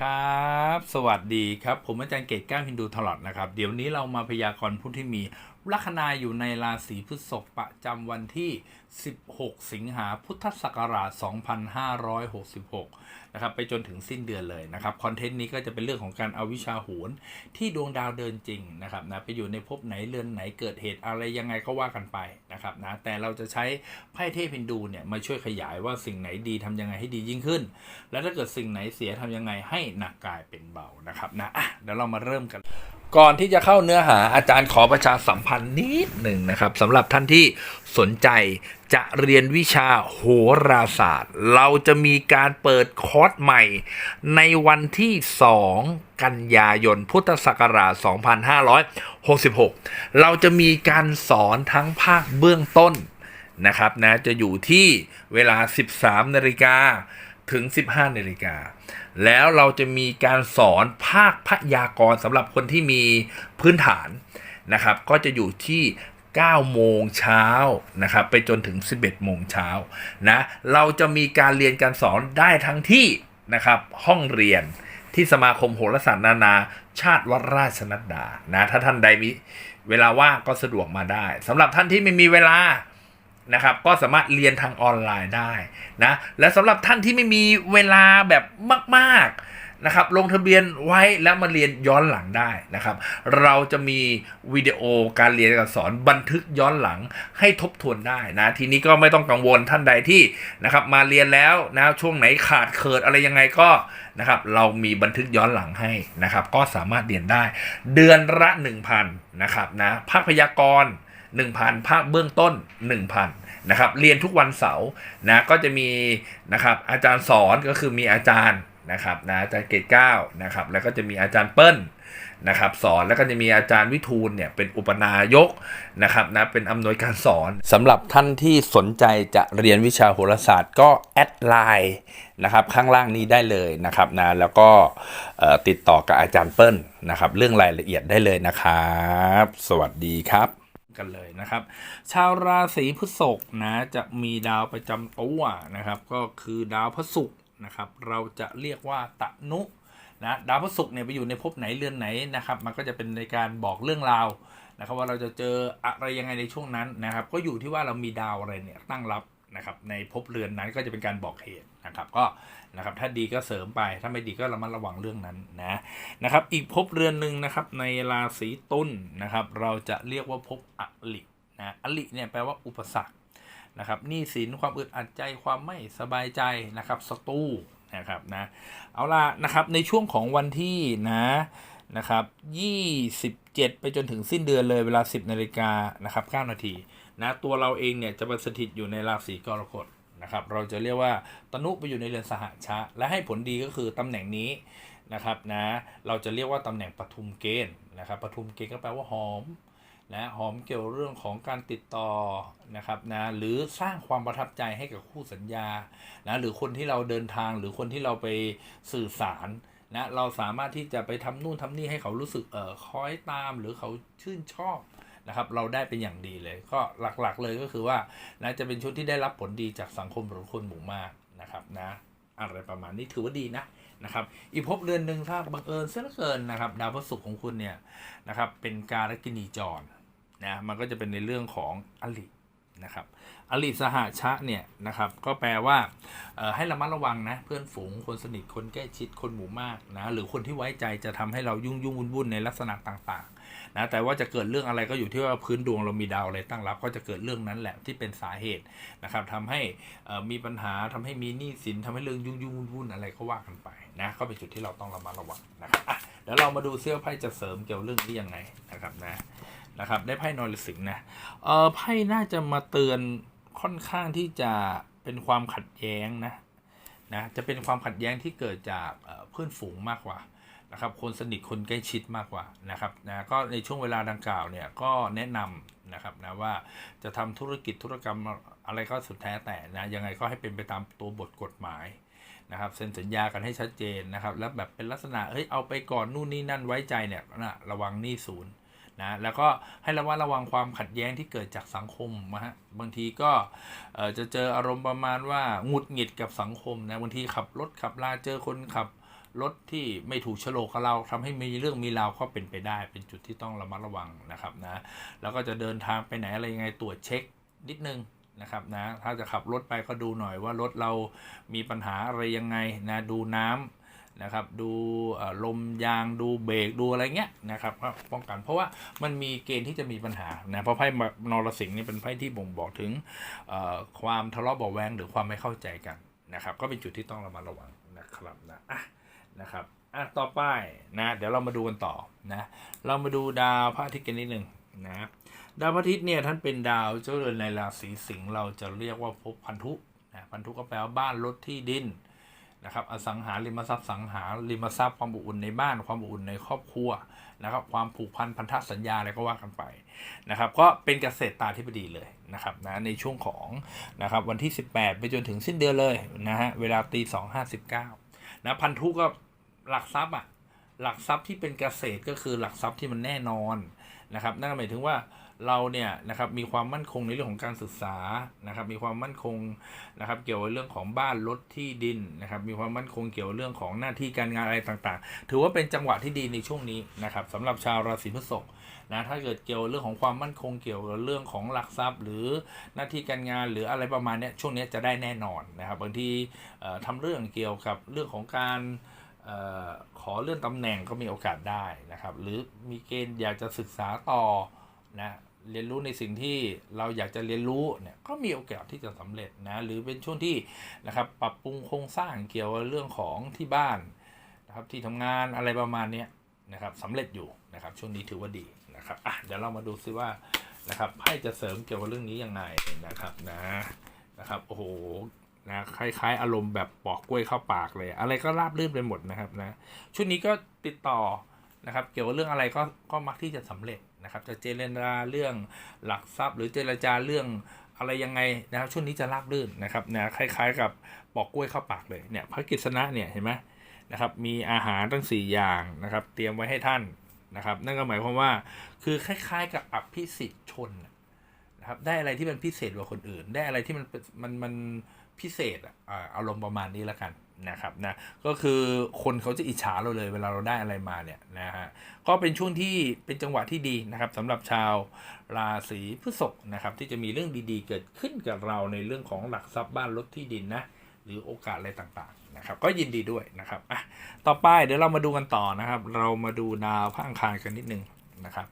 ครับ สวัสดีครับ ผมอาจารย์เกตก้ามฮินดูทลอดนะครับ เดี๋ยวนี้เรามาพยากรณ์ผู้ที่มีลัคนาอยู่ในราศีพฤษภประจำวันที่ 16 สิงหาพุทธศักราช 2566 นะครับไปจนถึงสิ้นเดือนเลยนะครับคอนเทนต์นี้ก็จะเป็นเรื่องของการเอาวิชาโหรที่ดวงดาวเดินจริงนะครับนะไปอยู่ในภพไหนเรือนไหนเกิดเหตุอะไรยังไงก็ว่ากันไปนะครับนะแต่เราจะใช้ไพ่เทพฮินดูเนี่ยมาช่วยขยายว่าสิ่งไหนดีทำยังไงให้ดียิ่งขึ้น แล้วถ้าเกิดสิ่งไหนเสียทำยังไงให้หนักกายเป็นเบานะครับนะอะเดี๋ยวเรามาเริ่มกัน ก่อนที่จะเข้าเนื้อหาอาจารย์ขอประชาสัมพันธ์นิดหนึ่งนะครับสำหรับท่านที่สนใจจะเรียนวิชาโหราศาสตร์ เราจะมีการเปิดคอร์สใหม่ ในวันที่ 2 กันยายนพุทธศักราช 2566 เราจะมีการสอนทั้งภาคเบื้องต้นนะครับนะจะอยู่ที่เวลา 13นาฬิกาถึง 15นาฬิกา แล้วเราจะมีการสอนภาคพยากรสำหรับคนที่มีพื้นฐานนะครับ ก็จะอยู่ที่ 9 โมงเช้านะครับ ไปจนถึง 11 โมงเช้านะ เราจะมีการเรียนการสอนได้ทั้งที่นะครับ ห้องเรียนที่สมาคมโหราศาสตร์นานา ชาติวัดราชนัดดา นะ ถ้าท่านใดมีเวลาว่างก็สะดวกมาได้สำหรับท่านที่ไม่มีเวลา นะครับก็สามารถเรียนทางออนไลน์ได้นะและสำหรับท่านที่ไม่มีเวลาแบบมากๆนะครับลงทะเบียนไว้แล้วมาเรียนย้อนหลังได้นะครับ เราจะมีวิดีโอการเรียนการสอนบันทึกย้อนหลังให้ทบทวนได้นะทีนี้ก็ไม่ต้องกังวลท่านใดที่นะครับมาเรียนแล้วนะช่วงไหนขาดเขิดอะไรยังไงก็นะครับเรามีบันทึกย้อนหลังให้นะครับ ก็สามารถเรียนได้ เดือนละ 1,000นะครับนะภาคพยากรณ์ 1,000 ภาคเบื้องต้น 1,000นะครับเรียนทุกวันเสาร์นะก็จะมีนะครับอาจารย์สอนก็คือมีอาจารย์นะครับนะอาจารย์เกตเก้านะครับแล้วก็จะมีอาจารย์เปิ้ลนะครับสอนแล้วก็จะมีอาจารย์วิทูลเนี่ยเป็นอุปนายกนะครับนะเป็นอำนวยการสอนสำหรับท่านที่สนใจจะเรียนวิชาโหราศาสตร์ก็แอดไลน์นะครับข้างล่างนี้ได้เลยนะครับนะแล้วก็ติดต่อกับอาจารย์เปิ้ลนะครับเรื่องรายละเอียดได้เลยนะครับ สวัสดีครับ กันเลยนะครับ ชาวราศีพฤษภนะจะมีดาวประจำตัวนะครับ ก็คือดาวพระศุกร์นะครับ เราจะเรียกว่าตะนุนะดาวพระศุกร์เนี่ยไปอยู่ในภพไหนเรือนไหนนะครับ มันก็จะเป็นในการบอกเรื่องราวนะครับ ว่าเราจะเจออะไรยังไงในช่วงนั้นนะครับ ก็อยู่ที่ว่าเรามีดาวอะไรเนี่ยตั้งรับนะครับ ในภพเรือนนั้นก็จะเป็นการบอกเหตุนะครับ ก็ นะครับถ้าดีก็เสริมไปถ้าไม่ดีก็ระมัดระวังเรื่องนั้นนะนะครับอีกภพเรือนหนึ่งนะครับในราศีตุลนนะครับเราจะเรียกว่าภพอลินะอลิเนี่ยแปลว่าอุปสรรคนะครับหนี้สินความอึดอัดใจความไม่สบายใจนะครับสตูนะครับนะเอาล่ะนะครับในช่วงของวันที่นะนะครับ27 ไปจนถึงสิ้นเดือนเลยเวลา 10นาฬิกานะครับ9นาทีนะตัวเราเองเนี่ยจะไปสถิตอยู่ในราศีกรกฎ นะครับ เราจะเรียกว่าตนุไปอยู่ในเรือนสหชะ และให้ผลดีก็คือตำแหน่งนี้นะครับนะเราจะเรียกว่าตำแหน่งปทุมเกณฑ์นะครับปทุมเกณฑ์ก็แปลว่าหอมนะหอมเกี่ยวเรื่องของการติดต่อนะครับนะหรือสร้างความประทับใจให้กับคู่สัญญานะหรือคนที่เราเดินทางหรือคนที่เราไปสื่อสารนะเราสามารถที่จะไปทำนู่นทำนี่ให้เขารู้สึกเออคอยตาม หรือเขาชื่นชอบ นะครับเราได้เป็นอย่างดีเลย ก็หลักๆเลยก็คือว่านะจะเป็นชุดที่ได้รับผลดีจากสังคมหรือคนหมู่มากนะครับนะอะไรประมาณนี้ถือว่าดีนะนะครับอีกพบเรือนหนึ่งถ้าบังเอิญเสียเหลือเกินนะครับดาวพฤหัสของคุณเนี่ยนะครับเป็นการกินีจรนะมันก็จะเป็นในเรื่องของอลิ นะครับอลิสหชะเนี่ยนะครับก็แปลว่าให้ระมัดระวังนะเพื่อนฝูงคนสนิทคนใกล้ชิดคนหมู่มากนะหรือคนที่ไว้ใจจะทำให้เรายุ่งยุ่งวุ่นวุ่นในลักษณะต่างๆนะแต่ว่าจะเกิดเรื่องอะไรก็อยู่ที่ว่าพื้นดวงเรามีดาวอะไรตั้งรับ ก็จะเกิดเรื่องนั้นแหละที่เป็นสาเหตุนะครับทำให้มีปัญหาทำให้มีหนี้สินทำให้เรื่องยุ่งยุ่งวุ่นวุ่นอะไรก็ว่ากันไปนะก็เป็นจุดที่เราต้องระมัดระวังนะครับอะเดี๋ยวเรามาดูเสื้อไพ่จะเสริมเกี่ยวเรื่องนี้ยังไงนะครับนะ นะครับ ได้ไพ่นอรสิงนะเออไพ่น่าจะมาเตือนค่อนข้างที่จะเป็นความขัดแย้งนะนะจะเป็นความขัดแย้งที่เกิดจากเพื่อนฝูงมากกว่านะครับคนสนิทคนใกล้ชิดมากกว่านะครับนะก็ในช่วงเวลาดังกล่าวเนี่ยก็แนะนำนะครับนะว่าจะทำธุรกิจธุรกรรมอะไรก็สุดแท้แต่นะยังไงก็ให้เป็นไปตามตัวบทกฎหมายนะครับเซ็นสัญญากันให้ชัดเจนนะครับแล้วแบบเป็นลักษณะเฮ้ยเอาไปก่อนนู่นนี่นั่นไว้ใจเนี่ยนะระวังหนี้ศูนย์ นะแล้วก็ให้ระวัดระวังความขัดแย้งที่เกิดจากสังคมนะฮะบางทีก็จะเจออารมณ์ประมาณว่าหงุดหงิดกับสังคมนะบางทีขับรถขับลาเจอคนขับรถที่ไม่ถูกโฉลกกับเราทำให้มีเรื่องมีราวก็เป็นไปได้ เป็นจุดที่ต้องระมัดระวังนะครับนะแล้วก็จะเดินทางไปไหนอะไรยังไงตรวจเช็คนิดนึงนะครับนะถ้าจะขับรถไปก็ดูหน่อยว่ารถเรามีปัญหาอะไรยังไงนะดูน้ำ นะครับดูลมยางดูเบรกดูอะไรเงี้ยนะครับก็ป้องกัน เพราะว่ามันมีเกณฑ์ที่จะมีปัญหานะเพราะไพ่นรสิงห์นี่เป็นไพ่ที่บ่งบอกถึงความทะเลาะเบาแวงหรือความไม่เข้าใจกันนะครับ ก็เป็นจุดที่ต้องระมัดระวังนะครับนะอะนะครับอะต่อไปนะเดี๋ยวเรามาดูกันต่อนะเรามาดูดาวพระอาทิตย์กันนิดหนึ่งนะดาวพระอาทิตย์เนี่ยท่านเป็นดาวเจ้าเรือนในราศีสิงห์เราจะเรียกว่าภพพันธุนะพันธุก็แปลว่าบ้านรถที่ดิน นะครับอสังหาริมทรัพย์สังหาริมทรัพย์ความอบอุ่นในบ้านความอบอุ่นในครอบครัวนะครับความผูกพันพันธสัญญาอะไรก็ว่ากันไปนะครับก็เป็นเกษตรตาธิบดีเลยนะครับนะในช่วงของนะครับวันที่ 18 ไปจนถึงสิ้นเดือนเลยนะฮะเวลาตีสองห้าสิบเก้านะพันธุก็หลักทรัพย์อะหลักทรัพย์ที่เป็นเกษตรก็คือหลักทรัพย์ที่มันแน่นอนนะครับนั่นหมายถึงว่า เราเนี่ยนะครับมีความมั่นคงในเรื่องของการศึกษานะครับ มีความมั่นคงนะครับ เกี่ยวกับเรื่องของบ้านรถที่ดินนะครับ มีความมั่นคงเกี่ยวกับเรื่องของหน้าที่การงานอะไรต่างๆ ถือว่าเป็นจังหวะที่ดีในช่วงนี้นะครับสำหรับชาวราศีพฤษภนะถ้าเกิดเกี่ยวเรื่องของความมั่นคงเกี่ยวกับเรื่องของหลักทรัพย์ หรือหน้าที่การงานหรืออะไรประมาณนี้ช่วงนี้จะได้แน่นอนนะครับบางทีเอ่อทำเรื่องเกี่ยวกับเรื่องของการออขอเลื่อนตำแหน่งก็มีโอกาสได้นะครับ หรือมีเกณฑ์อยากจะศึกษาต่อนะ เรียนรู้ในสิ่งที่เราอยากจะเรียนรู้เนี่ยก็มีโอกาสที่จะสำเร็จนะหรือเป็นช่วงที่นะครับปรับปรุงโครงสร้างเกี่ยวกับเรื่องของที่บ้านนะครับที่ทำงานอะไรประมาณนี้นะครับสำเร็จอยู่นะครับช่วงนี้ถือว่าดีนะครับอะเดี๋ยวเรามาดูซิว่านะครับไพ่จะเสริมเกี่ยวกับเรื่องนี้ยังไงนะครับนะนะครับโอ้โหนะคล้ายๆ อารมณ์แบบปอกกล้วยเข้าปากเลย อะไรก็ราบรื่นไปหมดนะครับนะช่วงนี้ก็ติดต่อนะครับเกี่ยวกับเรื่องอะไรก็ก็มักที่จะสำเร็จ นะครับจะเจรจาเรื่องหลักทรัพย์ หรือเจรจาเรื่องอะไรยังไงนะครับช่วงนี้จะราบรื่นนะครับนะคล้ายๆ กับปอกกล้วยเข้าปากเลยเนี่ยพระกิษณะเนี่ยเห็นไหมนะครับมีอาหารตั้ง 4 อย่างนะครับ เตรียมไว้ให้ท่านนะครับ นั่นก็หมายความว่าคือคล้ายๆ กับอภิสิทธิ์ชน ครับ ได้อะไรที่มันพิเศษกว่าคนอื่น ได้อะไรที่มันมันมันพิเศษอะอาอารมณ์ประมาณนี้แล้วกันนะครับนะก็คือคนเขาจะอิจฉาเราเลย เวลาเราได้อะไรมาเนี่ยนะฮะก็เป็นช่วงที่เป็นจังหวะที่ดีนะครับสำหรับชาวราศีพฤษภนะครับ ที่จะมีเรื่องดีๆ เกิดขึ้นกับเราในเรื่องของหลักทรัพย์บ้านรถที่ดินนะหรือโอกาสอะไรต่างๆนะครับ ก็ยินดีด้วยนะครับอะต่อไปเดี๋ยวเรามาดูกันต่อนะครับ เรามาดูดาวพระอังคารกันนิดนึงนะครับ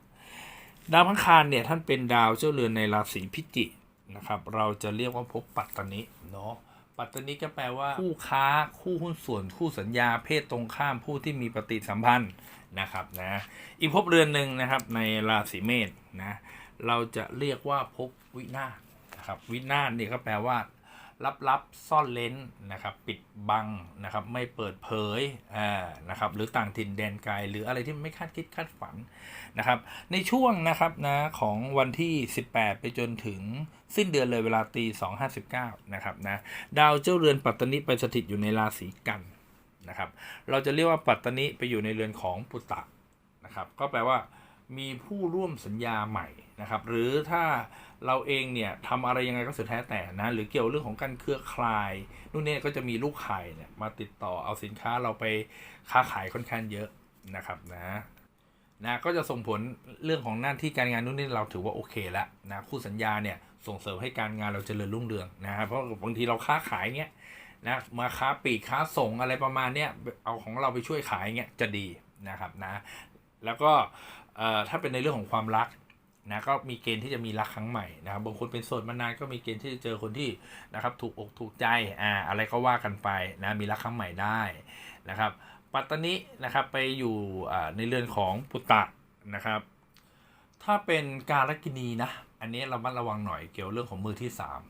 ดาวพังคารเนี่ยท่านเป็นดาวเจ้าเรือนในราศีพิจิกนะครับ เราจะเรียกว่าภพปัตตนิเนาะปัตตนิก็แปลว่าคู่ค้าคู่หุ้นส่วนคู่สัญญาเพศตรงข้ามผู้ที่มีปฏิสัมพันธ์นะครับนะอีกภพเรือนหนึ่งนะครับในราศีเมษนะเราจะเรียกว่าภพวินาศนะครับวินาศนี่ก็แปลว่า ลับๆ ซ่อนเลนนะครับ ปิดบังนะครับ ไม่เปิดเผยอ่านะครับ หรือต่างถิ่นแดนไกลหรืออะไรที่ไม่คาดคิดคาดฝันนะครับ ในช่วงนะครับนะของวันที่ 18 ไปจนถึงสิ้นเดือนเลยเวลาตี2.59นะครับนะดาวเจ้าเรือนปัตตนิไปสถิตอยู่ในราศีกันนะครับ เราจะเรียกว่าปัตตนิไปอยู่ในเรือนของปุตตะนะครับ ก็แปลว่ามีผู้ร่วมสัญญาใหม่ นะครับหรือถ้าเราเองเนี่ยทำอะไรยังไงก็สุดแท้แต่นะหรือเกี่ยวเรื่องของการเครือข่ายนู่นนี่ก็จะมีลูกขายเนี่ยมาติดต่อเอาสินค้าเราไปค้าขายค่อนข้างเยอะนะครับนะนะก็จะส่งผลเรื่องของหน้าที่การงานนู่นนี่เราถือว่าโอเคแล้วนะคู่สัญญาเนี่ยส่งเสริมให้การงานเราเจริญรุ่งเรืองนะเพราะบางทีเราค้าขายเงี้ยนะมาค้าปีกค้าส่งอะไรประมาณเนี้ยเอาของเราไปช่วยขายเงี้ยจะดีนะครับนะแล้วก็ถ้าเป็นในเรื่องของความรัก นะก็มีเกณฑ์ที่จะมีรักครั้งใหม่นะครับบางคนเป็นโสดมานานก็มีเกณฑ์ที่จะเจอคนที่นะครับถูกอกถูกใจอ่าอะไรก็ว่ากันไปนะมีรักครั้งใหม่ได้นะครับ ปัตตานินะครับไปอยู่อ่าในเรือนของปุตตะนะครับ ถ้าเป็นการกินีนะอันนี้เรามัดระวังหน่อยเกี่ยวเรื่องของมือที่สาม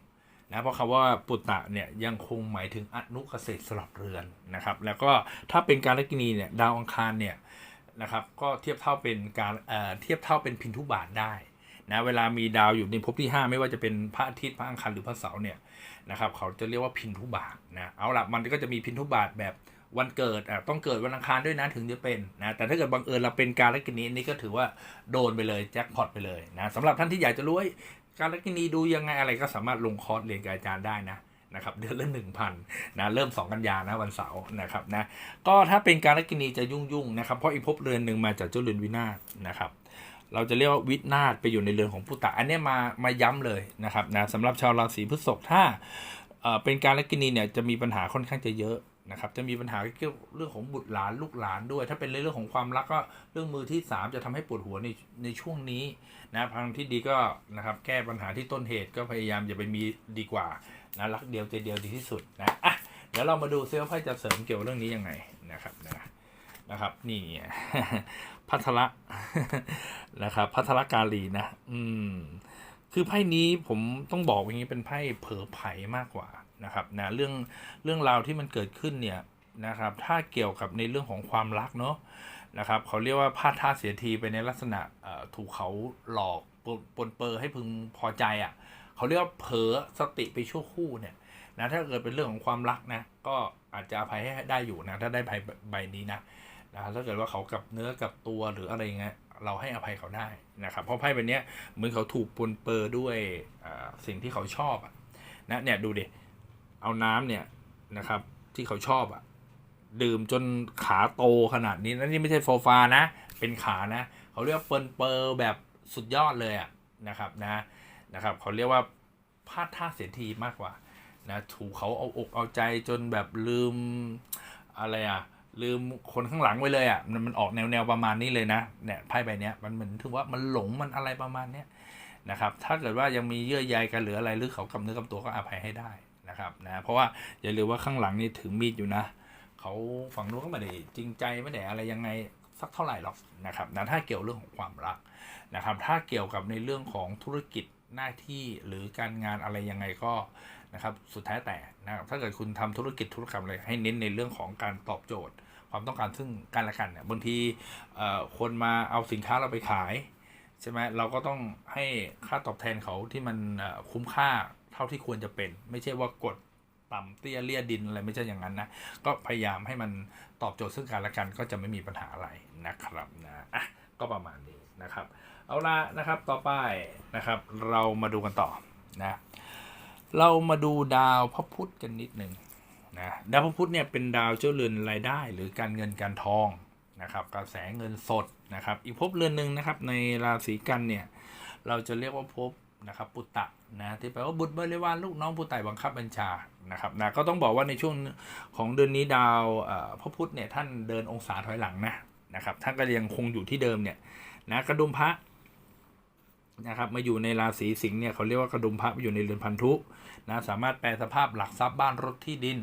นะเพราะคำว่าปุตตะเนี่ยยังคงหมายถึงอนุเกษตรสลับเรือนนะครับ แล้วก็ถ้าเป็นการกินีเนี่ยดาวอังคารเนี่ยนะครับ ก็เทียบเท่าเป็นการเอ่อเทียบเท่าเป็นพินทุบาทได้ นะเวลามีดาวอยู่ในภพที่ 5 ไม่ว่าจะเป็นพระอาทิตย์พระอังคารหรือพระเสาร์เนี่ยนะครับเขาจะเรียกว่าพินทุบาทนะเอาละมันก็จะมีพินทุบาทแบบวันเกิดอะต้องเกิดวันอังคารด้วยนะถึงจะเป็นนะแต่ถ้าเกิดบังเอิญเราเป็นการละกินีนี่ก็ถือว่าโดนไปเลยแจ็คพอตไปเลยนะสำหรับท่านที่อยากจะรู้ว่าการละกินีดูยังไงอะไรก็สามารถลงคอร์สเรียนกับอาจารย์ได้นะนะครับเดือนละหนึ่งพันนะเริ่ม 2 กันยานะวันเสาร์นะครับนะก็ถ้าเป็นการลักินีจะยุ่งๆนะครับเพราะอีภพเรือนหนึ่งมาจากเจ้าเรือนวินาศนะครับ เราจะเรียกว่าวินาศไปอยู่ในเรือนของผู้ตะ อันนี้มามาย้ำเลยนะครับนะสำหรับชาวราศีพฤษภถ้าเป็นการลักกินีเนี่ยจะมีปัญหาค่อนข้างจะเยอะนะครับจะมีปัญหาเกี่ยวกับเรื่องของบุตรหลานลูกหลานด้วย ถ้าเป็นเรื่องของความรักก็เรื่องมือที่สามจะทำให้ปวดหัวในในช่วงนี้นะทางที่ดีก็นะครับแก้ปัญหาที่ต้นเหตุก็พยายามอย่าไปมีดีกว่านะรักเดียวใจเดียวดีที่สุดนะอะเดี๋ยวเรามาดูเซลล์ไพ่จะเสริมเกี่ยวเรื่องนี้ยังไงนะครับนะนะครับนี่ พัทละนะครับพัทละกาลีนะ อืม คือไพ่นี้ผมต้องบอกอย่างนี้เป็นไพ่เผลอไผ่มากกว่านะครับนะเรื่องเรื่องราวที่มันเกิดขึ้นเนี่ยนะครับ ถ้าเกี่ยวกับในเรื่องของความรักเนาะนะครับเขาเรียกว่าพลาดท่าเสียทีไปในลักษณะเอ่อถูกเขาหลอกปนปนเปอร์ให้พึงพอใจอะ่ะเขาเรียกว่าเผลอสติไปชั่วครู่เนี่ยนะถ้าเกิดเป็นเรื่องของความรักนะ ก็อาจจะอภัยให้ได้อยู่นะ ถ้าได้ไพ่ใบนี้นะ นะถ้าเกิดว่าเขากับเนื้อกับตัวหรืออะไรเงี้ยเราให้อภัยเขาได้นะครับ เพราะไพ่ใบเนี้ยเหมือนเขาถูกปนเปื้อด้วยสิ่งที่เขาชอบอะนะเนี่ยดูดิเอาน้ำเนี่ยนะครับที่เขาชอบอะดื่มจนขาโตขนาดนี้นั่นนี่ไม่ใช่โซฟานะ เป็นขานะ เขาเรียกว่าเปินเปอร์แบบสุดยอดเลยอะนะครับนะนะครับเขาเรียกว่าพลาดท่าเสียทีมากกว่านะถูกเขาเอาอกเอาใจจนแบบลืมอะไรอะ ลืมคนข้างหลังไปเลยอะมันมันออกแนวแนวประมาณนี้เลยนะเนี่ยไพ่ใบเนี้ยมันเหมือนถือว่ามันหลงมันอะไรประมาณเนี้ยนะครับ ถ้าเกิดว่ายังมีเยื่อใยกันหรืออะไรหรือเขากำเนื้อกำตัวก็อภัยให้ได้นะครับนะเพราะว่าอย่าลืมว่าข้างหลังนี่ถือมีดอยู่นะเขาฝั่งนู้นก็ไม่ได้จริงใจไม่ได้อะไรยังไงสักเท่าไหร่หรอกนะครับนะถ้าเกี่ยวเรื่องของความรักนะครับ ถ้าเกี่ยวกับในเรื่องของธุรกิจหน้าที่หรือการงานอะไรยังไงก็นะครับสุดแท้แต่นะครับถ้าเกิดคุณทำธุรกิจธุรกรรมอะไรให้เน้นในเรื่องของการตอบโจทย์ ความต้องการซึ่งกันและกันเนี่ยบางทีคนมาเอาสินค้าเราไปขายใช่ไหมเราก็ต้องให้ค่าตอบแทนเขาที่มันคุ้มค่าเท่าที่ควรจะเป็น ไม่ใช่ว่ากดต่ำเตี้ยเลี่ยดินอะไรไม่ใช่อย่างนั้นนะก็พยายามให้มันตอบโจทย์ซึ่งกันและกันก็จะไม่มีปัญหาอะไรนะครับนะอะก็ประมาณนี้นะครับ เอาละนะครับต่อไปนะครับ เรามาดูกันต่อนะเรามาดูดาวพระพุธกันนิดหนึ่ง นะดาวพระพุธเนี่ยเป็นดาวเจ้าเรือนรายได้หรือการเงินการทองนะครับกระแสเงินสดนะครับ อีกภพเรือนหนึ่งนะครับในราศีกันเนี่ยเราจะเรียกว่าภพนะครับปุตตะนะที่แปลว่าบุตรบริวารลูกน้องผู้ไต่บังคับบัญชานะครับนะก็ต้องบอกว่าในช่วงของเดือนนี้ดาวพระพุธเนี่ยท่านเดินองศาถอยหลังนะนะครับท่านก็ยังคงอยู่ที่เดิมเนี่ยนะกระดุมพระนะครับมาอยู่ในราศีสิงห์เนี่ยเขาเรียกว่ากระดุมพระมาอยู่ในเรือนพันธุนะสามารถแปลสภาพหลักทรัพย์บ้านรถที่ดิน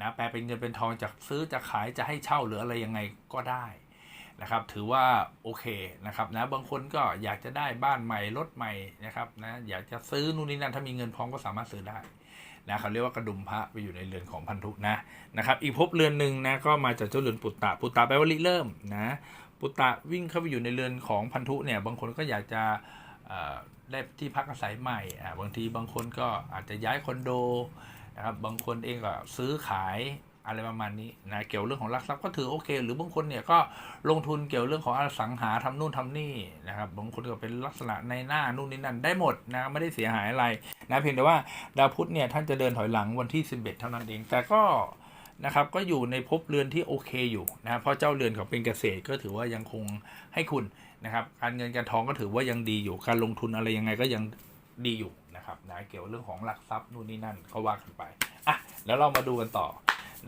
นะแปลเป็นเงินเป็นทองจากซื้อจะขายจะให้เช่าหรืออะไรยังไงก็ได้นะครับ ถือว่าโอเคนะครับนะบางคนก็อยากจะได้บ้านใหม่รถใหม่นะครับนะอยากจะซื้อนู่นนี่นั่นถ้ามีเงินพร้อมก็สามารถซื้อได้นะเขาเรียกว่ากระดุมพระไปอยู่ในเรือนของพันธุนะนะครับ อีกภพเรือนหนึ่งนะก็มาจากเจ้าเรือนปุตตะปุตตะแปลว่าริเริ่มนะปุตตะวิ่งเข้าไปอยู่ในเรือนของพันธุเนี่ยบางคนก็อยากจะเอ่อได้ที่พักอาศัยใหม่บางทีบางคนก็อาจจะย้ายคอนโด นะครับบางคนเองก็ซื้อขายอะไรประมาณนี้นะเกี่ยวเรื่องของลักทรัพย์ก็ถือโอเค หรือบางคนเนี่ยก็ลงทุนเกี่ยวเรื่องของอสังหาทำนู่นทำนี่นะครับบางคนก็เป็นลักษณะในหน้านู่นนี่นั่นได้หมดนะไม่ได้เสียหายอะไรนะเพียงแต่ว่าดาวพุธเนี่ยท่านจะเดินถอยหลังวันที่ 11 เท่านั้นเอง แต่ก็นะครับก็อยู่ในภพเรือนที่โอเคอยู่นะเพราะเจ้าเรือนของเป็นเกษตรก็ถือว่ายังคงให้คุณนะครับการเงินการทองก็ถือว่ายังดีอยู่การลงทุนอะไรยังไงก็ยังดีอยู่ นะครับนะเกี่ยวเรื่องของหลักทรัพย์นู่นนี่นั่นก็ว่ากันไปอะแล้วเรามาดูกันต่อ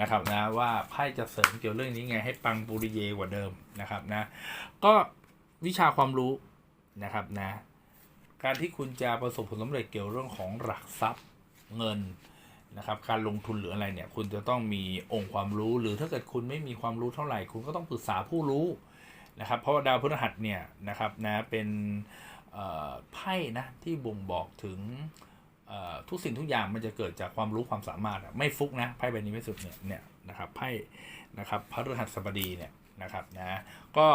นะครับนะว่าไพ่จะเสริมเกี่ยวเรื่องนี้ไงให้ปังปุริเยกว่าเดิมนะครับนะก็วิชาความรู้นะครับนะการที่คุณจะประสบผลสำเร็จเกี่ยวเรื่องของหลักทรัพย์เงินนะครับการลงทุนหรืออะไรเนี่ยคุณจะต้องมีองค์ความรู้หรือถ้าเกิดคุณไม่มีความรู้เท่าไหร่ คุณก็ต้องปรึกษาผู้รู้นะครับเพราะว่าดาวพฤหัสเนี่ยนะครับนะเป็น ไพ่นะที่บ่งบอกถึงทุกสิ่งทุกอย่างมันจะเกิดจากความรู้ความสามารถไม่ฟุกนะไพ่ใบนี้ไม่สุดเนี่ยเนี่ยนะครับไพ่นะครับพระฤหัสบดีเนี่ยนะครับนะก็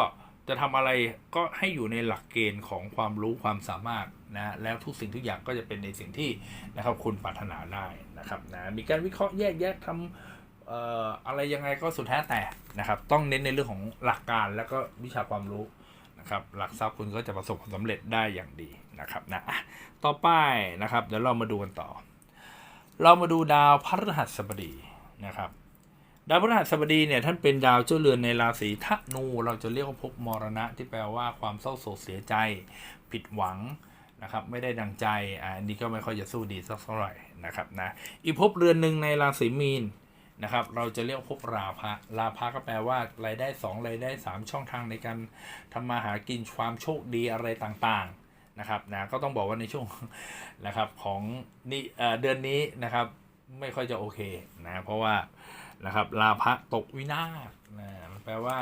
จะทำอะไรก็ให้อยู่ในหลักเกณฑ์ของความรู้ความสามารถนะแล้วทุกสิ่งทุกอย่างก็จะเป็นในสิ่งที่นะครับคุณปรารถนาได้นะครับนะมีการวิเคราะห์แยกแยะทำอะไรยังไงก็สุดแท้แต่นะครับต้องเน้นในเรื่องของหลักการแล้วก็วิชาความรู้ นะครับหลักทรัพย์คุณก็จะประสบความสำเร็จได้อย่างดีนะครับนะต่อไปนะครับเดี๋ยวเรามาดูกันต่อ เรามาดูดาวพฤหัสบดีนะครับดาวพฤหัสบดีเนี่ยท่านเป็นดาวเจ้าเรือนในราศีธนูเราจะเรียกว่าภพมรณะที่แปลว่าความเศร้าโศกเสียใจ ผิดหวังนะครับไม่ได้ดังใจอันนี้ก็ไม่ค่อยจะสู้ดีสักเท่าไหร่นะครับนะอีกภพเรือนหนึ่งในราศีมีน นะครับ เราจะเรียกว่าภพราภะราภะก็แปลว่ารายได้ 2 รายได้ 3 ช่องทางในการทำมาหากินความโชคดีอะไรต่างๆนะครับนะก็ต้องบอกว่าในช่วงนะครับของนี่เดือนนี้นะครับไม่ค่อยจะโอเคนะเพราะว่านะครับลาภะตกวินาศนะมันแปลว่า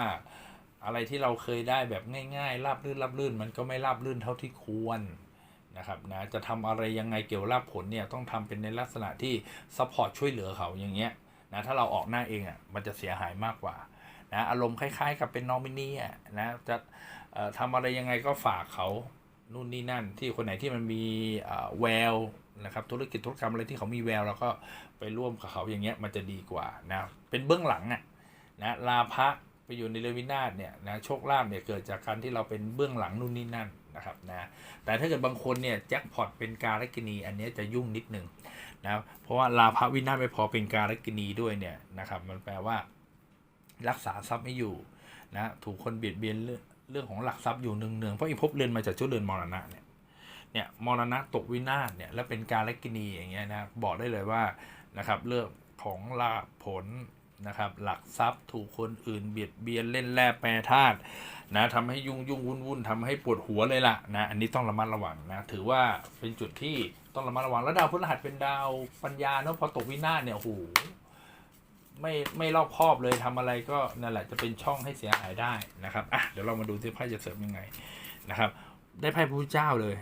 อะไรที่เราเคยได้แบบง่ายๆราบรื่นราบรื่นมันก็ไม่ราบรื่นเท่าที่ควรนะครับนะจะทำอะไรยังไงเกี่ยวราบผลเนี่ยต้องทำเป็นในลักษณะที่ซัพพอร์ตช่วยเหลือเขาอย่างเงี้ย นะถ้าเราออกหน้าเองอะมันจะเสียหายมากกว่านะอารมณ์คล้ายๆ กับเป็นนอมินีอะนะจะทำอะไรยังไงก็ฝากเขานู่นนี่นั่นที่คนไหนที่มันมีแววนะครับธุรกิจธุรกรรมอะไรที่เขามีแววเราก็ไปร่วมกับเขาอย่างเงี้ยมันจะดีกว่านะเป็นเบื้องหลังอะนะลาภะไปอยู่ในเรือวินาศเนี่ยนะโชคลาภเนี่ยเกิดจากการที่เราเป็นเบื้องหลังนู่นนี่นั่นนะครับนะแต่ถ้าเกิดบางคนเนี่ยแจ็คพอตเป็นการกินีอันนี้จะยุ่งนิดนึง นะเพราะว่าลาภวินาศไม่พอเป็นการกินีด้วยเนี่ยนะครับมันแปลว่า รักษาทรัพย์ไม่อยู่นะถูกคนเบียดเบียนเรื่องเรื่องของหลักทรัพย์อยู่เนืองๆเพราะอีภพเรือนมาจากเจ้าเรือนมรณะเนี่ยเนี่ยมรณะตกวินาศเนี่ยแล้วเป็นการลกินีอย่างเงี้ยนะบอกได้เลยว่านะครับเรื่องของลาผลนะครับหลักทรัพย์ถูกคนอื่นเบียดเบียนเล่นแร่แปรธาตุนะทำให้ยุ่งยุ่งวุ่นวุ่นทำให้ปวดหัวเลยล่ะนะอันนี้ต้องระมัดระวังนะถือว่าเป็นจุดที่ ต้องระมัดระวังแล้วดาวพฤหัสเป็นดาวปัญญาเนาะพอตกวินาศเนี่ยโอ้โหไม่ไม่รอบคอบเลยทำอะไรก็นั่นแหละจะเป็นช่องให้เสียหายได้นะครับอะเดี๋ยวเรามาดูที่ไพ่จะเสริมยังไงนะครับ ได้ไพ่พระพุทธเจ้าเลย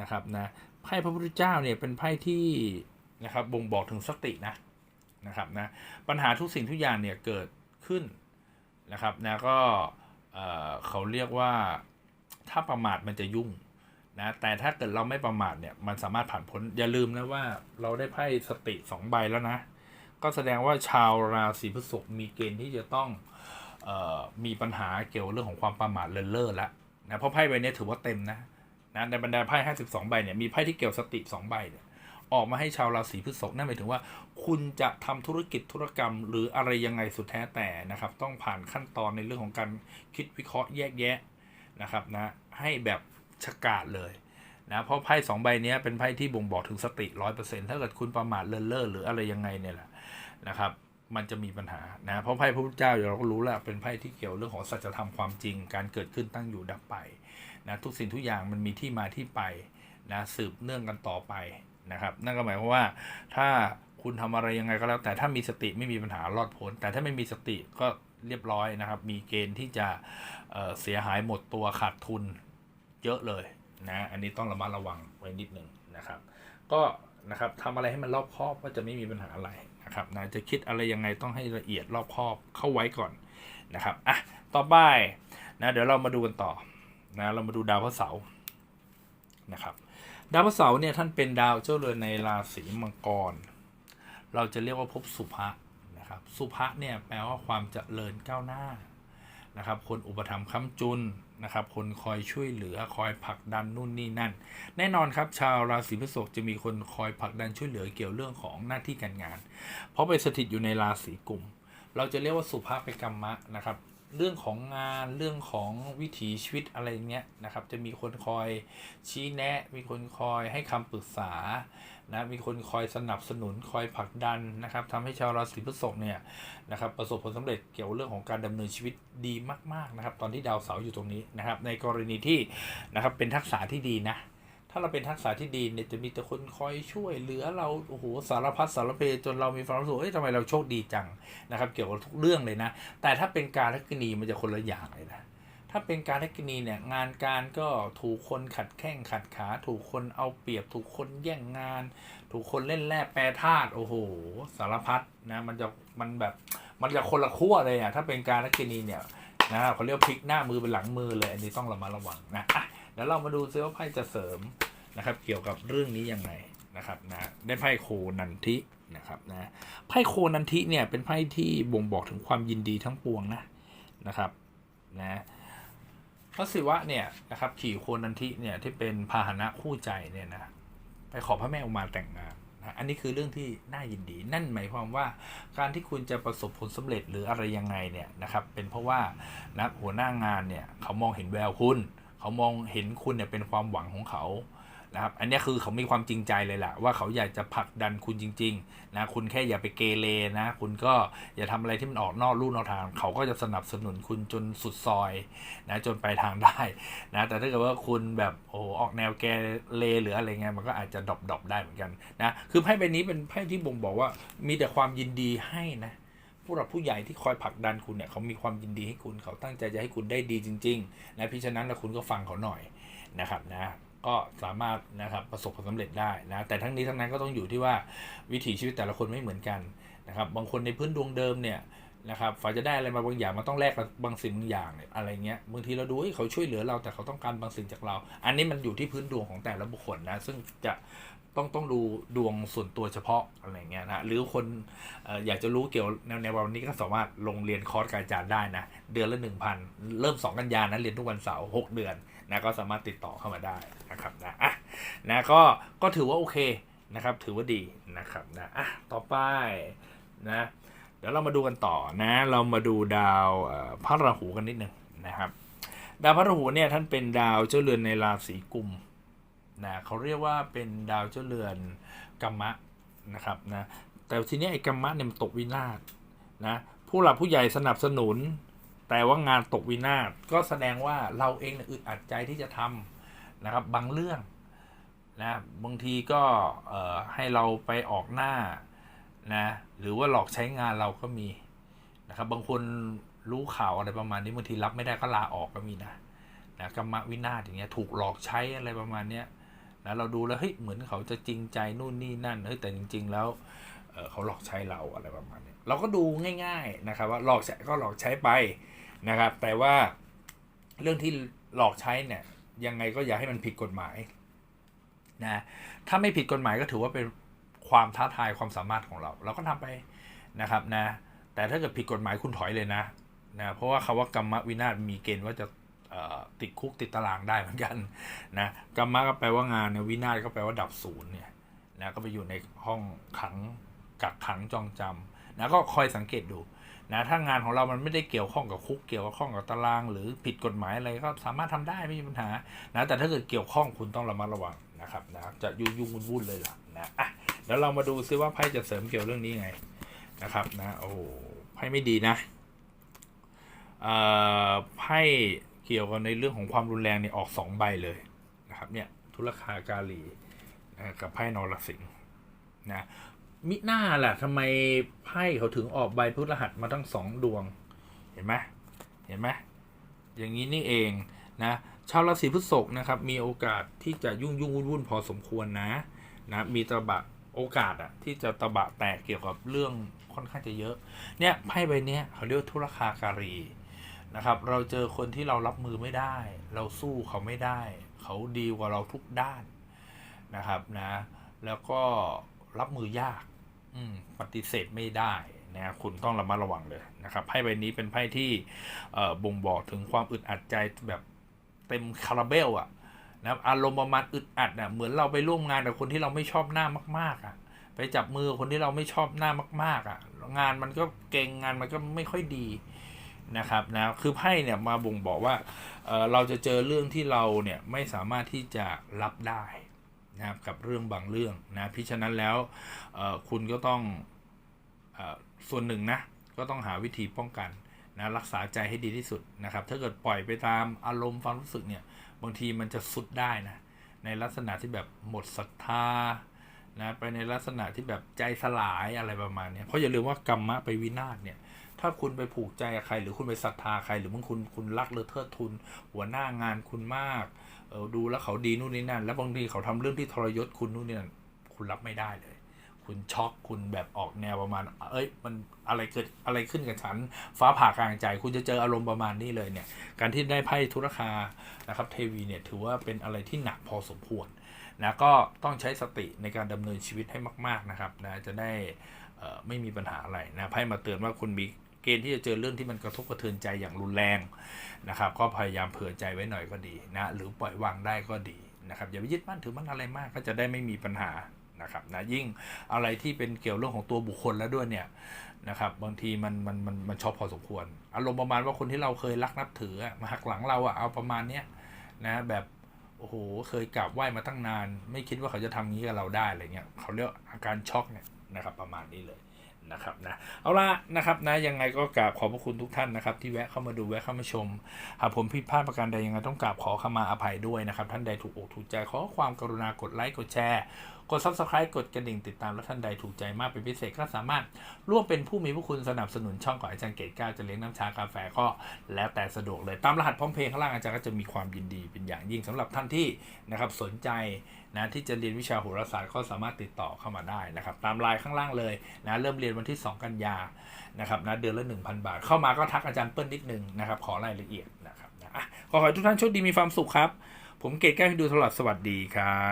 นะครับนะไพ่พระพุทธเจ้าเนี่ยเป็นไพ่ที่นะครับบ่งบอกถึงสตินะนะครับนะปัญหาทุกสิ่งทุกอย่างเนี่ยเกิดขึ้นนะครับนะก็เขาเรียกว่าถ้าประมาทมันจะยุ่ง นะแต่ถ้าเกิดเราไม่ประมาทเนี่ยมันสามารถผ่านพ้นอย่าลืมนะว่าเราได้ไพ่สติสองใบแล้วนะ ก็แสดงว่าชาวราศีพฤษภมีเกณฑ์ที่จะต้องออมีปัญหาเกี่ยวเรื่องของความประมาทเลินเล่อแล้วนะเพราะไพ่ใบนี้ถือว่าเต็มนะนะในบรรดาไพ่ห้าสิบสองใบเนี่ยมีไพ่ที่เกี่ยวสติสองใบเนี่ยออกมาให้ชาวราศีพฤษภนั่นหมายถึงว่าคุณจะทำธุรกิจธุรกรรม หรืออะไรยังไงสุดแท้แต่นะครับ ต้องผ่านขั้นตอนในเรื่องของการคิดวิเคราะห์แยกแยะนะครับนะให้แบบ ฉกาจเลยนะเพราะไพ่สองใบนี้เป็นไพ่ที่บ่งบอกถึงสติร้อยเปอร์เซ็นต์ถ้าเกิดคุณประมาทเลินเล่อหรืออะไรยังไงเนี่ยแหละนะครับ มันจะมีปัญหานะเพราะไพ่พระพุทธเจ้าเราก็รู้แล้วเป็นไพ่ที่เกี่ยวเรื่องของสัจธรรมความจริง การเกิดขึ้นตั้งอยู่ดับไปนะทุกสิ่งทุกอย่างมันมีที่มาที่ไปนะสืบเนื่องกันต่อไปนะครับ นั่นก็หมายความว่าถ้าคุณทำอะไรยังไงก็แล้ว แต่ถ้ามีสติไม่มีปัญหารอดพ้นแต่ถ้าไม่มีสติก็เรียบร้อยนะครับ มีเกณฑ์ที่จะเเสียหายหมดตัวขาดทุน เยอะเลยนะอันนี้ต้องระมัดระวังไว้นิดนึงนะครับ ก็นะครับทำอะไรให้มันรอบคอบก็จะไม่มีปัญหาอะไรนะครับนะจะคิดอะไรยังไงต้องให้ละเอียดรอบคอบเข้าไว้ก่อนนะครับอะต่อไปนะเดี๋ยวเรามาดูกันต่อนะเรามาดูดาวพระเสาร์นะครับดาวพระเสาร์เนี่ยท่านเป็นดาวเจ้าเรือนในราศีมังกร เราจะเรียกว่าภพสุภะนะครับสุภะเนี่ยแปลว่าความเจริญก้าวหน้านะครับคนอุปถัมภ์ค้ำจุน นะครับคนคอยช่วยเหลือคอยผลักดันนู่นนี่นั่น แน่นอนครับชาวราศีพฤษภจะมีคนคอยผลักดันช่วยเหลือเกี่ยวเรื่องของหน้าที่การงาน เพราะไปสถิตอยู่ในราศีกลุ่ม เราจะเรียกว่าสุภาพไปกรรมะนะครับเรื่องของงานเรื่องของวิถีชีวิตอะไรเงี้ยนะครับ จะมีคนคอยชี้แนะ มีคนคอยให้คำปรึกษา นะมีคนคอยสนับสนุนคอยผลักดันนะครับทำให้ชาวราศีพฤษภเนี่ยนะครับประสบผลสำเร็จเกี่ยวเรื่องของการดำเนินชีวิตดีมากๆนะครับ ตอนที่ดาวเสาร์อยู่ตรงนี้นะครับ ในกรณีที่นะครับเป็นทักษะที่ดีนะถ้าเราเป็นทักษะที่ดีเนี่ยจะมีแต่คนคอยช่วยเหลือเราโอ้โหสารพัดสารเพจนเรามีความรู้สึกเฮ้ยทำไมเราโชคดีจังนะครับ เกี่ยวกับทุกเรื่องเลยนะ แต่ถ้าเป็นการลักนีมันจะคนละอย่างเลยนะ ถ้าเป็นการลักนีเนี่ยงานการก็ถูกคนขัดแข้งขัดขา ถูกคนเอาเปรียบ ถูกคนแย่งงาน ถูกคนเล่นแร่แปรธาตุโอ้โห สารพัดนะมันจะมันแบบมันจะคนละขั้วเลยอะถ้าเป็นการลักนีเนี่ยนะครับเขาเรียกพลิกหน้ามือเป็นหลังมือเลย อันนี้ต้องระมัดระวังนะอะเดี๋ยวเรามาดูซิว่าไพ่จะเสริมนะครับ เกี่ยวกับเรื่องนี้ยังไงนะครับนะได้ไพ่โคนันทินะครับนะไพ่โคนันทิเนี่ยเป็นไพ่ที่บ่งบอกถึงความยินดีทั้งปวงนะนะครับนะ พระศิวะเนี่ยนะครับขี่โคนันทิเนี่ยที่เป็นพาหนะคู่ใจเนี่ยนะไปขอพระแม่อุมาแต่งงานนะอันนี้คือเรื่องที่น่ายินดี นั่นหมายความว่าการที่คุณจะประสบผลสำเร็จหรืออะไรยังไงเนี่ยนะครับเป็นเพราะว่านะหัวหน้างานเนี่ยเขามองเห็นแววคุณ เขามองเห็นคุณเนี่ยเป็นความหวังของเขา นะครับอันนี้คือเขามีความจริงใจเลยแหละว่าเขาอยากจะผลักดันคุณจริงๆนะคุณแค่อย่าไปเกเรนะ คุณก็อย่าทำอะไรที่มันออกนอกลู่นอกทาง เขาก็จะสนับสนุนคุณจนสุดซอยนะจนไปทางได้นะแต่ถ้าเกิดว่าคุณแบบโอ้ออกแนวเกเรหรืออะไรเงี้ยมันก็อาจจะดรอปดอปได้เหมือนกันนะคือไพ่ใบนี้เป็นไพ่ที่บ่งบอกว่ามีแต่ความยินดีให้นะผู้หลักผู้ใหญ่ที่คอยผลักดันคุณเนี่ยเขามีความยินดีให้คุณเขาตั้งใจจะให้คุณได้ดีจริงๆนะเพราะฉะนั้นแล้วคุณก็ฟังเขาหน่อยนะครับนะ ก็สามารถนะครับประสบความสำเร็จได้นะแต่ทั้งนี้ทั้งนั้นก็ต้องอยู่ที่ว่าวิถีชีวิตแต่ละคนไม่เหมือนกันนะครับบางคนในพื้นดวงเดิมเนี่ยนะครับฝ่ายจะได้อะไรมาบางอย่างมันต้องแลกกับบางสิ่งบางอย่างเนี่ยอะไรเงี้ยบางทีเราดูเฮ้ยเขาช่วยเหลือเราแต่เขาต้องการบางสิ่งจากเรา อันนี้มันอยู่ที่พื้นดวงของแต่ละบุคคลนะซึ่งจะต้องต้องดูดวงส่วนตัวเฉพาะอะไรเงี้ยนะหรือคนออยากจะรู้เกี่ยวแนวแนววันนี้ก็สามารถลงเรียนคอร์สการอาจารย์ได้นะเดือนละหนึ่งพันเริ่ม2กันยานะเรียนทุกวันเสาร์หกเดือน นะก็สามารถติดต่อเข้ามาได้นะครับนะอะนะก็ก็ถือว่าโอเคนะครับ ถือว่าดีนะครับนะอะต่อไปนะเดี๋ยวเรามาดูกันต่อนะ เรามาดูดาวพระราหูกันนิดหนึ่งนะครับ ดาวพระราหูเนี่ยท่านเป็นดาวเจ้าเรือนในราศีกุมนะเขาเรียกว่าเป็นดาวเจ้าเรือนกัมมะนะครับนะแต่ทีนี้ไอ้กัมมะเนี่ยมันตกวินาศนะผู้หลักผู้ใหญ่สนับสนุน แต่ว่างานตกวินาศก็แสดงว่าเราเองอึดอัดใจที่จะทำนะครับ บางเรื่องนะบางทีก็ให้เราไปออกหน้านะหรือว่าหลอกใช้งานเราก็มีนะครับ บางคนรู้ข่าวอะไรประมาณนี้บางทีรับไม่ได้ก็ลาออกก็มีนะนะกรรมวินาศอย่างเงี้ยถูกหลอกใช้อะไรประมาณเนี้ยนะเราดูแล้วเฮ้ยเหมือนเขาจะจริงใจนู่นนี่นั่นเฮ้ยแต่จริง ๆ แล้วเเขาหลอกใช้เราอะไรประมาณนี้เราก็ดูง่าย ๆนะครับ ว่าหลอกใช้ก็หลอกใช้ไป นะครับ แต่ว่าเรื่องที่หลอกใช้เนี่ย ยังไงก็อย่าให้มันผิดกฎหมายนะถ้าไม่ผิดกฎหมายก็ถือว่าเป็นความท้าทายความสามารถของเรา เราก็ทำไปนะครับนะ แต่ถ้าเกิดผิดกฎหมายคุณถอยเลยนะนะเพราะว่าคาว่ากรรมวินาศมีเกณฑ์ว่าจะติดคุกติดตารางได้เหมือนกันนะกรรมะก็แปลว่างานเนี่ยวินาศก็แปลว่าดับศูนย์เนี่ยนะก็ไปอยู่ในห้องขังกักขังจองจำนะก็คอยสังเกตดู นะถ้างานของเรามันไม่ได้เกี่ยวข้องกับคุกเกี่ยวข้องกับตาราง หรือผิดกฎหมายอะไรก็สามารถทำได้ไม่มีปัญหานะแต่ถ้าเกิดเกี่ยวข้องคุณต้องระมัดระวังนะครับนะจะยุ่งยุ่งวุ่นวุ่นเลยล่ะนะอะแล้วเรามาดูซิว่าไพ่จะเสริมเกี่ยวเรื่องนี้ไงนะครับนะโอ้ไพ่ไม่ดีนะเอ่อไพ่เกี่ยวกับในเรื่องของความรุนแรงเนี่ยออกสองใบเลยนะครับเนี่ยทุลคากาลีนะกับไพ่นอรสิงห์นะ มิหน้าล่ะทำไมไพ่เขาถึงออกใบพุทธรหัสมาทั้งสองดวง เห็นไหมเห็นไหมอย่างนี้นี่เองนะชาวราศีพฤษภนะครับ มีโอกาสที่จะยุ่งยุ่งวุ่นวุ่นพอสมควรนะนะมีตะบะโอกาสอะที่จะตะบะแตกเกี่ยวกับเรื่องค่อนข้างจะเยอะ เนี่ยไพ่ใบเนี้ยเขาเรียกธุรคาการีนะครับ เราเจอคนที่เรารับมือไม่ได้ เราสู้เขาไม่ได้ เขาดีกว่าเราทุกด้านนะครับนะ แล้วก็ รับมือยาก อืมปฏิเสธไม่ได้นะคุณต้องระมัดระวังเลยนะครับไพ่ใบนี้เป็นไพ่ที่บ่งบอกถึงความอึดอัดใจแบบเต็มคาราเบลอะนะอารมณ์ประมาณอึดอัดอะเหมือนเราไปร่วมงานกับคนที่เราไม่ชอบหน้ามาก ๆอะไปจับมือคนที่เราไม่ชอบหน้ามาก ๆอะงานมันก็เก่งงานมันก็ไม่ค่อยดีนะครับนะคือไพ่เนี่ยมาบ่งบอกว่าเเราจะเจอเรื่องที่เราเนี่ยไม่สามารถที่จะรับได้ นะครับกับเรื่องบางเรื่องนะพิฉะนั้นแล้วคุณก็ต้องอส่วนหนึ่งนะก็ต้องหาวิธีป้องกันนะรักษาใจให้ดีที่สุดนะครับ ถ้าเกิดปล่อยไปตามอารมณ์ความรู้สึกเนี่ยบางทีมันจะสุดได้นะในลักษณะที่แบบหมดศรัทธานะไปในลักษณะที่แบบใจสลายอะไรประมาณนี้เพราะอย่าลืมว่ากรรมะไปวินาศเนี่ยถ้าคุณไปผูกใจกับใคร หรือคุณไปศรัทธาใคร หรือบางคุณคุณรักหรือเทิดทุน หัวหน้างานคุณมาก เออดูแล้วเขาดีนู่นนี่นั่น แล้วบางทีเขาทำเรื่องที่ทรยศคุณนู่นนี่นั่นคุณรับไม่ได้เลย คุณช็อกคุณแบบออกแนวประมาณ เอ้ย มันอะไรเกิดอะไรขึ้นกับฉัน ฟ้าผ่ากลางใจ คุณจะเจออารมณ์ประมาณนี้เลยเนี่ย การที่ได้ไพ่ธุรคานะครับเทวีเนี่ยถือว่าเป็นอะไรที่หนักพอสมควรนะก็ต้องใช้สติในการดำเนินชีวิตให้มาก ๆนะครับนะจะได้ไม่มีปัญหาอะไรนะไพ่มาเตือนว่าคุณมี ณฑ์ที่จะเจอเรื่องที่มันกระทบกระเทือนใจอย่างรุนแรงนะครับก็พยายามเผื่อใจไว้หน่อยก็ดีนะหรือปล่อยวางได้ก็ดีนะครับอย่าไปยึดมั่นถือมั่นอะไรมากก็จะได้ไม่มีปัญหานะครับนะยิ่งอะไรที่เป็นเกี่ยวเรื่องของตัวบุคคลแล้วด้วยเนี่ยนะครับบางทีมันมันมันมันช็อกพอสมควร อารมณ์ประมาณว่าคนที่เราเคยรักนับถือมาหักหลังเราอะเอาประมาณเนี้ยนะแบบโอ้โหเคยกราบไหว้มาตั้งนาน ไม่คิดว่าเขาจะทำงี้กับเราได้อะไรเงี้ยเขาเรียกอาการช็อกเนี่ย นะครับประมาณนี้เลยนะครับนะเอาละนะครับนะยังไงก็กราบขอบพระคุณทุกท่านนะครับ ที่แวะเข้ามาดูแวะเข้ามาชม หากผมผิดพลาดประการใดยังไงต้องกราบขอขมาอภัยด้วยนะครับ ท่านใดถูกอกถูกใจขอความกรุณากดไลค์กดแชร์กด subscribe กดกระดิ่งติดตามและท่านใดถูกใจมากเป็นพิเศษก็สามารถร่วมเป็นผู้มีผู้คุณสนับสนุนช่องของอาจารย์เกตก้าจะเลี้ยงน้ำชากาแฟก็แล้วแต่สะดวกเลยตามรหัสพร้อมเพย์ข้างล่างอาจารย์ก็จะมีความยินดีเป็นอย่างยิ่งสำหรับท่านที่นะครับสนใจ นะที่จะเรียนวิชาโหราศาสตร์ก็สามารถติดต่อเข้ามาได้นะครับ ตามไลน์ข้างล่างเลยนะเริ่มเรียนวันที่ 2 กันยานะครับนะเดือนละ 1,000 บาท เข้ามาก็ทักอาจารย์เปิ้ลนิดนึงนะครับขอรายละเอียดนะครับนะอะขอให้ทุกท่านโชคดีมีความสุขครับ ผมเกตแก้วฮินดูตลอดสวัสดีครั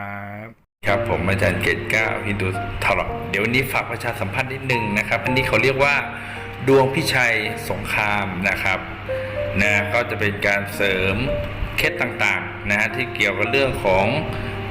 บครับผมอาจารย์เกตแก้วฮินดูตลอดเดี๋ยววันนี้ฝากประชาสัมพันธ์นิดนึงนะครับ อันนี้เขาเรียกว่าดวงพิชัยสงครามนะครับนะก็จะเป็นการเสริมเคล็ดต่างๆนะฮะที่เกี่ยวกับเรื่องของ